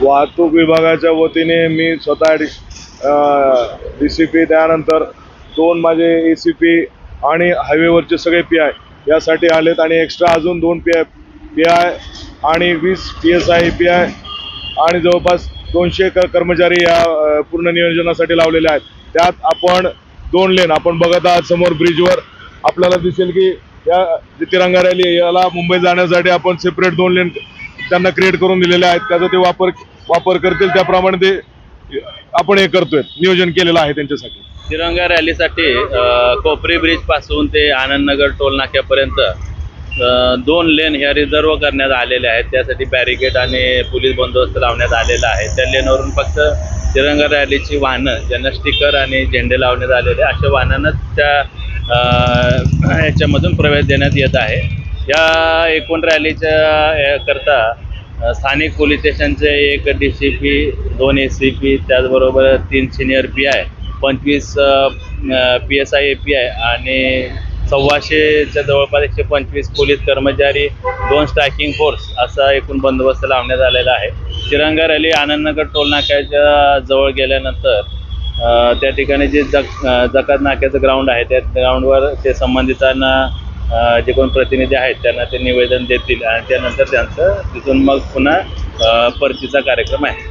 वाहतूक विभागाच्या वतीने मी स्वतः डी सी पी त्यानंतर दोन माझे ए सी पी आणि हायवेवरचे सगळे पी आय यासाठी आलेत आणि एक्स्ट्रा अजून दोन पी आय पी आय आणि वीस P S I P I आणि जवळपास दोनशे क कर्मचारी या पूर्ण नियोजनासाठी लावलेले आहेत. त्यात आपण दोन लेन आपण बघत आहात समोर ब्रिजवर आपल्याला दिसेल की या तिरंगा रॅली याला मुंबई जाण्यासाठी आपण सेपरेट दोन लेन त्यांना क्रिएट करून दिलेले आहेत. त्याचा ते वापर वापर करतील त्याप्रमाणे ते आपण हे करतोय. नियोजन केलेलं आहे त्यांच्यासाठी. तिरंगा रॅलीसाठी कोपरी ब्रिजपासून ते आनंदनगर टोल नाक्यापर्यंत दोन लेन ह्या रिझर्व करण्यात आलेल्या आहेत. त्यासाठी बॅरिकेड आणि पोलीस बंदोबस्त लावण्यात आलेला आहे. त्या लेनवरून फक्त तिरंगा रॅलीची वाहनं ज्यांना स्टिकर आणि झेंडे लावण्यात आलेले अशा वाहनांनाच त्या ह्याच्यामधून प्रवेश देण्यात येत आहे. या एकूण रॅलीच्या करता स्थानिक पोलीस स्टेशनचे एक डी सी पी दोन ए सी पी त्याचबरोबर तीन सिनियर पी आय पंचवीस P S I A P I आणि सव्वाशेच्या जवळपास एकशे पंचवीस पोलीस कर्मचारी दोन स्ट्रायकिंग फोर्स असा एकूण बंदोबस्त लावण्यात आलेला आहे. तिरंगा रॅली आनंदनगर टोल नाक्याच्या जवळ गेल्यानंतर त्या ठिकाणी जे जक जकात नाक्याचं ग्राउंड आहे त्या ग्राउंडवर ते संबंधितांना जे कोण प्रतिनिधी आहेत त्यांना ते निवेदन देतील आणि त्यानंतर त्यांचं तिथून मग पुन्हा परतीचा कार्यक्रम आहे.